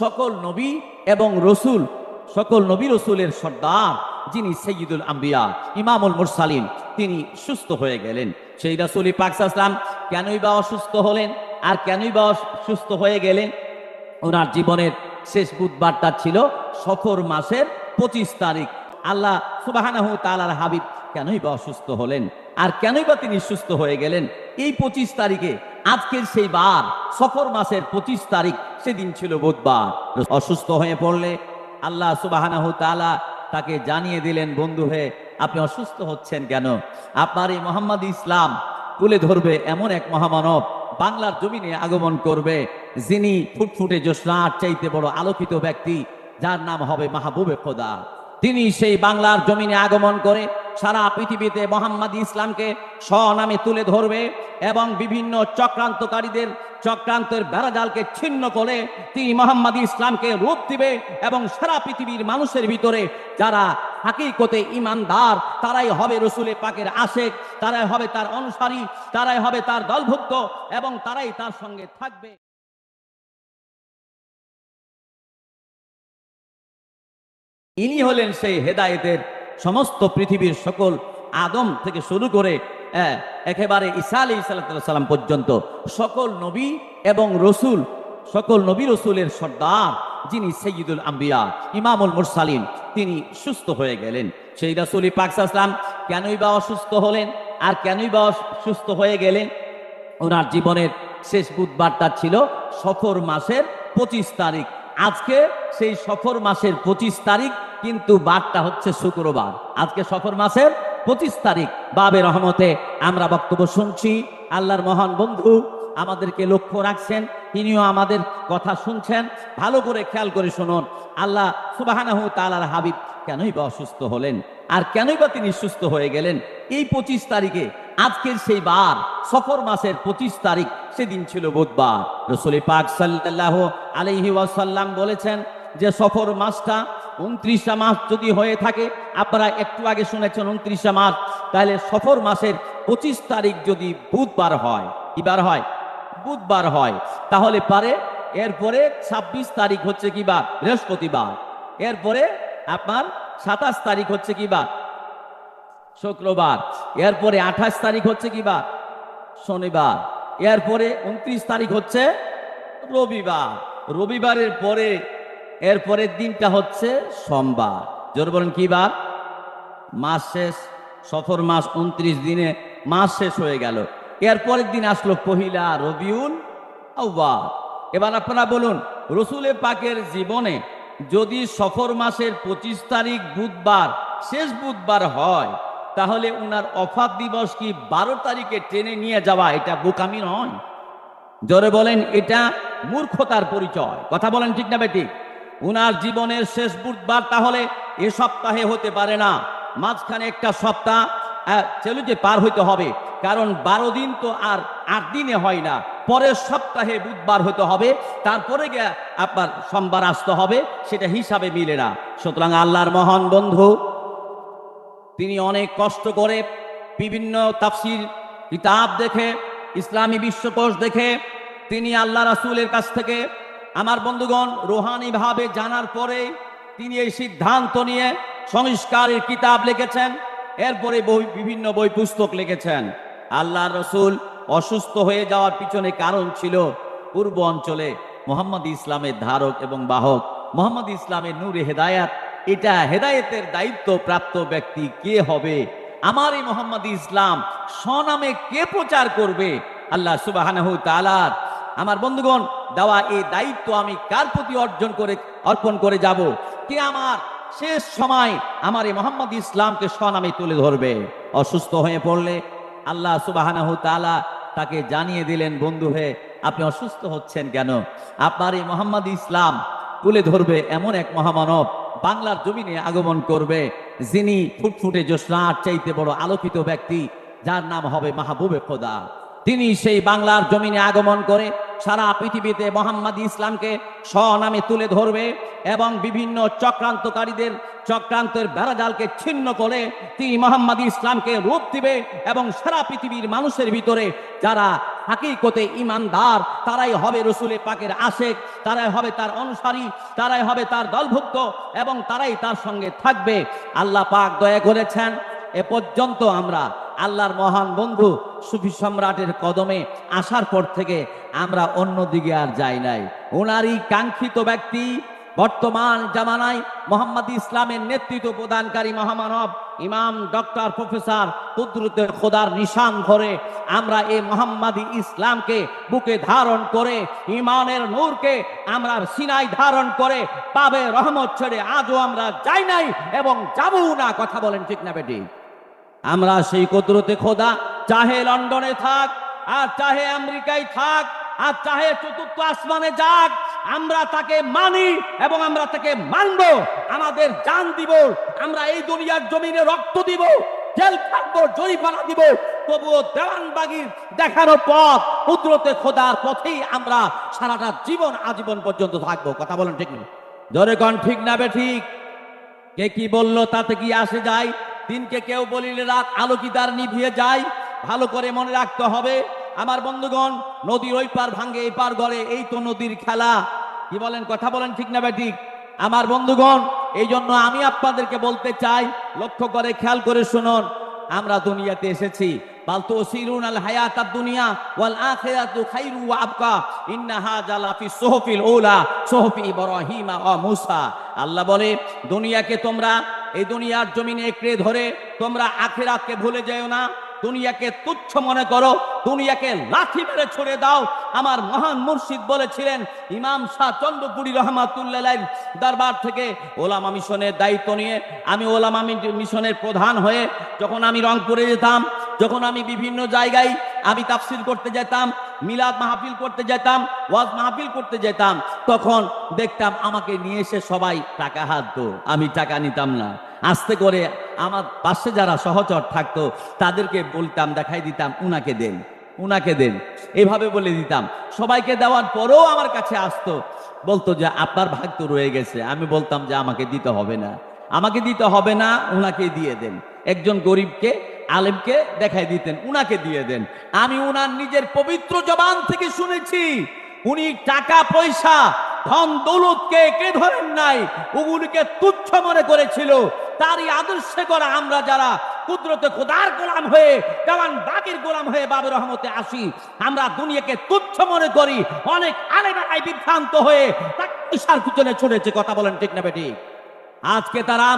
সকল নবী এবং রসুল, সকল নবী রসুলের সর্দার, যিনি সৈয়দুল আম্বিয়া, ইমামুল মুরসালিন, তিনি সুস্থ হয়ে গেলেন। সেই রাসুলি পাকসাসলাম কেনই বা অসুস্থ হলেন আর কেনই বা সুস্থ হয়ে গেলেন? ওনার জীবনের শেষ বুধবারটা ছিল সফর মাসের পঁচিশ তারিখ। আল্লাহ সুবাহানাহু তালার হাবিব কেনই বা অসুস্থ হলেন আর কেনই বা তিনি সুস্থ হয়ে গেলেন? এই পঁচিশ তারিখে, আজকের সেই বার, সফর মাসের পঁচিশ তারিখ সেদিন ছিল বুধবার। অসুস্থ হয়ে পড়লে আল্লাহ তালা তাকে জানিয়ে দিলেন, বন্ধু হে, আপনি অসুস্থ হচ্ছেন কেন? আপনার এই মোহাম্মদ ইসলাম তুলে ধরবে এমন এক মহামানব বাংলার জমিনে আগমন করবে, যিনি ফুটফুটে জোসনার চাইতে বড় আলোকিত ব্যক্তি, যার নাম হবে মাহবুবে খোদা। তিনি সেই বাংলার জমিনে আগমন করে সারা পৃথিবীতে মোহাম্মদ ইসলামকে স্বনামে তুলে ধরবে এবং বিভিন্ন চক্রান্তকারীদের চক্রান্তের বেড়াজালকে ছিন্ন করে তিনি মোহাম্মদ ইসলামকে রূপ দিবে এবং সারা পৃথিবীর মানুষের ভিতরে যারা হাকিকতে ইমানদার, তারাই হবে রসুলে পাকের আশেক, তারাই হবে তার অনুসারী, তারাই হবে তার দলভুক্ত এবং তারাই তার সঙ্গে থাকবে। ইনি হলেন সেই হেদায়েতের সমস্ত পৃথিবীর সকল আদম থেকে শুরু করে একেবারে ঈসা আলী সাল্লাম পর্যন্ত সকল নবী এবং রসুল, সকল নবী রসুলের সর্দার যিনি সৈয়দুল আম্বিয়া, ইমামুল মুরসালিন, তিনি সুস্থ হয়ে গেলেন। সেই রাসুলি পাকসাসলাম কেনই বা অসুস্থ হলেন আর কেনই বা সুস্থ হয়ে গেলেন? ওনার জীবনের শেষ বুধবারটা ছিল সফর মাসের পঁচিশ তারিখ। আজকে সেই সফর মাসের পঁচিশ তারিখ কিন্তু বারটা হচ্ছে শুক্রবার। আজকে সফর মাসের পঁচিশ তারিখ বাবে রহমতে আমরা বক্তব্য শুনছি। আল্লাহর মহান বন্ধু আমাদেরকে লক্ষ্য রাখছেন, তিনিও আমাদের কথা শুনছেন। ভালো করে খেয়াল করে শুনুন, আল্লাহ সুবাহানাহু তালার হাবিব কেনই বা অসুস্থ হলেন আর কেনই বা তিনি সুস্থ হয়ে গেলেন? এই পঁচিশ তারিখে, আজকের সেই বার, সফর মাসের পঁচিশ তারিখ, সেদিন ছিল বুধবার। রসুলি পাক সাল্লাহ আলহি ওয়াসাল্লাম বলেছেন যে সফর মাসটা উনত্রিশা মাস যদি হয়ে থাকে, আপনারা একটু আগে শুনেছেন উনত্রিশা মাস তাহলে সফর মাসের পঁচিশ তারিখ যদি বুধবার হয় কি বার হয়? বুধবার হয়। তাহলে পারে, এরপরে ছাব্বিশ তারিখ হচ্ছে কি বার বৃহস্পতিবার। এরপরে আপনার সাতাশ তারিখ হচ্ছে কি বার শুক্রবার। এরপরে আঠাশ তারিখ হচ্ছে কি বার শনিবার। এরপরে উনত্রিশ তারিখ হচ্ছে রবিবার। রবিবারের পরে এর পরের দিনটা হচ্ছে সোমবার। জোর বলেন, কি বার? মাস শেষ, সফর মাস উনত্রিশ দিনে মাস শেষ হয়ে গেল। এর পরের দিন আসলো পহিলা রবিউল আউ্বাল এবার আপনারা বলুন রসুলে পাকের জীবনে যদি সফর মাসের পঁচিশ তারিখ বুধবার, শেষ বুধবার হয়, তাহলে উনার অফাত দিবস কি বারো তারিখে ট্রেনে নিয়ে যাওয়া এটা বোকামি নয়? জোরে বলেন, এটা মূর্খতার পরিচয়। কথা বলেন ঠিক না বেটি উনার জীবনের শেষ বুধবার তাহলে এ সপ্তাহে হতে পারে না। মাঝখানে একটা সপ্তাহ চলুতে পার হইতে হবে। কারণ বারো দিন তো আর আট দিনে হয় না। পরের সপ্তাহে বুধবার হতে হবে। তারপরে গিয়ে আপনার সোমবার আসতে হবে, সেটা হিসাবে মিলে না। সুতরাং আল্লাহর মহান বন্ধু, তিনি অনেক কষ্ট করে বিভিন্ন তাফসির, কিতাব দেখে, ইসলামী বিশ্বকোষ দেখে, তিনি আল্লাহ রাসুলের কাছ থেকে আমার বন্ধুগণ, রোহানিভাবে জানার পরে তিনি এই সিদ্ধান্ত নিয়ে সংস্কারের কিতাব লিখেছেন, এরপরে বই, বিভিন্ন বই পুস্তক লিখেছেন। আল্লাহ রসুল অসুস্থ হয়ে যাওয়ার পিছনে কারণ ছিল পূর্ব অঞ্চলে মোহাম্মদ ইসলামের ধারক এবং বাহক। মোহাম্মদ ইসলামের নূরে হেদায়াত, এটা হেদায়েতের দায়িত্ব প্রাপ্ত ব্যক্তি কে হবে? আমার এই মোহাম্মদ ইসলাম স্বনামে কে প্রচার করবে? আল্লাহ সুবাহানাহু তাআলার আমার বন্ধুগণ, দেওয়া এই দায়িত্ব আমি কার প্রতি অর্জন করে, অর্পণ করে যাব? কে আমার শেষ সময় আমার এই মোহাম্মদ ইসলামকে স্বনামে তুলে ধরবে? অসুস্থ হয়ে পড়লে আল্লাহ তাআলা তাকে জানিয়ে দিলেন, বন্ধু হয়ে আপনি অসুস্থ হচ্ছেন কেন? আপনার এই মোহাম্মদ ইসলাম তুলে ধরবে এমন এক মহামানব বাংলার জমিনে আগমন করবে, যিনি ফুটফুটে জোসনার চাইতে বড় আলোকিত ব্যক্তি, যার নাম হবে মাহবুবে খোদা। তিনি সেই বাংলার জমিনে আগমন করে সারা পৃথিবীতে মোহাম্মদ ইসলামকে স্বনামে তুলে ধরবে এবং বিভিন্ন চক্রান্তকারীদের, চক্রান্তের বেড়াজালকে ছিন্ন করে তিনি মোহাম্মদ ইসলামকে রূপ দিবে এবং সারা পৃথিবীর মানুষের ভিতরে যারা হাকিকতে ইমানদার, তারাই হবে রসুলে পাকের আশেক, তারাই হবে তার অনুসারী, তারাই হবে তার দলভুক্ত এবং তারাই তার সঙ্গে থাকবে। আল্লাহ পাক দয়া করেছেন, এ পর্যন্ত আমরা আল্লাহর মহান বন্ধু সুফি সম্রাটের কদমে আসার পর থেকে আমরা অন্যদিকে আর যাই নাই। ওনারই কাঙ্ক্ষিত ব্যক্তি বর্তমান জামানায় মোহাম্মদ ইসলামের নেতৃত্ব প্রদানকারী মহামানব ইমাম ডক্টর প্রফেসর কুদরতে খোদার নিশান ধরে আমরা এই মোহাম্মদী ইসলামকে বুকে ধারণ করে ইমানের নূরকে আমরা সিনাই ধারণ করে পাবে রহমত ছেড়ে আজও আমরা যাই নাই এবং যাবও না। কথা বলেন ঠিক না বেটি? আমরা সেই কুদরতে খোদা, চাহে লন্ডনে থাক, আর চাহে আমেরিকায় থাক, আর চাহে চতুর্থ আসমানে যাক, আমরা তাকে মানি এবং আমরা তাকে মানব, আমাদের জান দিব, আমরা এই দুনিয়ার জমিনে রক্ত দিব, জেল থাকব জরিমানা দিব, তবুও দেওয়ানবাগির দেখানো পথ, কুদরতে খোদার পথেই আমরা সারাটা জীবন আজীবন পর্যন্ত থাকব। কথা বলেন ঠিক না? জোরে কন, ঠিক না বে ঠিক? কে কি বলল তাতে কি আসে যায়? দিনকে কেউ বলিলে রাত আলোকিতার নিভিয়ে যায়। ভালো করে মনে রাখতে হবে, আমার বন্ধুগণ, নদীর ওই পার ভাঙ্গে, এই পার গড়ে, এই তো নদীর খেলা। কি বলেন, কথা বলেন ঠিক না ব্যাটিক? আমার বন্ধুগণ এই জন্য আমি আপনাদেরকে বলতে চাই, লক্ষ্য করে খেয়াল করে শুনুন। আমরা দুনিয়াতে এসেছি। দুনিয়া আবকা। ইন্না লাফি সুহফিল উলা, সুহফি ইব্রাহিমা ওয়া মূসা। আল্লাহ বলে, দুনিয়াকে তোমরা এই দুনিয়ার জমিনে একড়ে ধরে তোমরা আখিরাতকে ভুলে যেও না। দুনিয়াকে তুচ্ছ মনে করো, দুনিয়াকে লাঠি মেরে ছড়ে দাও। আমার মহান মুর্শিদ বলেছিলেন, ইমাম শাহ চন্দ্রপুরী রহমাতুল্লাহ দরবার থেকে ওলামা মিশনের দায়িত্ব নিয়ে আমি ওলামা মিশনের প্রধান হয়ে যখন আমি রংপুরে যেতাম, যখন আমি বিভিন্ন জায়গায় আমি তাফসিল করতে যেতাম মিলাদ মাহফিল করতে যেতাম, ওয়াজ মাহফিল করতে যেতাম, তখন দেখতাম আমাকে নিয়ে এসে সবাই টাকা হাত দো, আমি টাকা নিতাম না। আস্তে করে আমার পাশে যারা সহচর থাকতো, তাদেরকে বলতাম, দেখাই দিতাম, উনাকে দেন উনাকে দেন। এভাবে বলে দিতাম। সবাইকে দেওয়ার পরেও আমার কাছে আসতো, বলতো যে, আপনার ভাগ তো রয়ে গেছে। আমি বলতাম যে, আমাকে দিতে হবে না। আমাকে দিতে হবে না, উনাকে দিয়ে দেন। একজন গরিবকে আলেমকে দেখাই দিতেন, উনাকে দিয়ে দেন। আমি উনার নিজের পবিত্র জবান থেকে শুনেছি, উনি টাকা, পয়সা, ধন, দৌলতকে কে ধরেন নাই ওগুলিকে তুচ্ছ মনে করেছিল। তারই আদর্শে করা আমরা যারা কুদরতে খোদার গোলাম হয়ে দেওয়ান বাকির গোলাম হয়ে বাবুর রহমতে আসি, আমরা দুনিয়াকে তুচ্ছ মনে করি। অনেক আলেমাই বিভ্রান্ত হয়ে পয়সার পিছনে ছড়েছে কথা বলেন ঠিক না বেটি? আজকে তারা,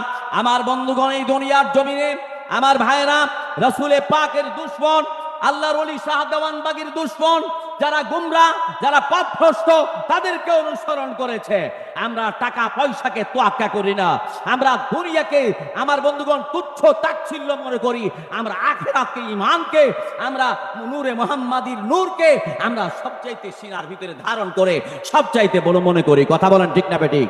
আমার বন্ধুগণ, এই দুনিয়ার জমিনে আমার ভাইরা, রসুলে পাকের দুশ্মন, আল্লাহর অলি শাহদাওয়ান বাগির দুশ্মন, যারা গুমরা, যারা পথভ্রষ্ট তাদেরকে অনুসরণ করেছে। আমরা টাকা পয়সাকে তোয়াক্কা করি না। আমরা দুনিয়াকে, আমার বন্ধুগণ, তুচ্ছ তাচ্ছিল্য মনে করি। আমরা আখেরাতকে ইমানকে আমরা নূরে মোহাম্মাদির নূরকে, আমরা সবচাইতে সিনার ভিতরে ধারণ করে, সবচাইতে বড় মনে করি। কথা বলেন ঠিক না বেঠিক?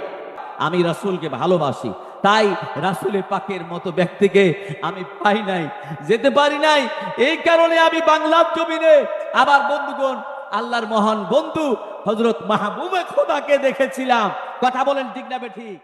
আমি রাসূলকে ভালোবাসি। তাই রাসূলের পাকের মতো ব্যক্তিকে আমি পাই নাই, যেতে পারি নাই। এই কারণে আমি বাংলার জমিনে আবার বন্ধুগণ, আল্লাহর মহান বন্ধু হজরত মাহবুবে খোদাকে দেখেছিলাম। কথা বলেন ঠিক না বে ঠিক?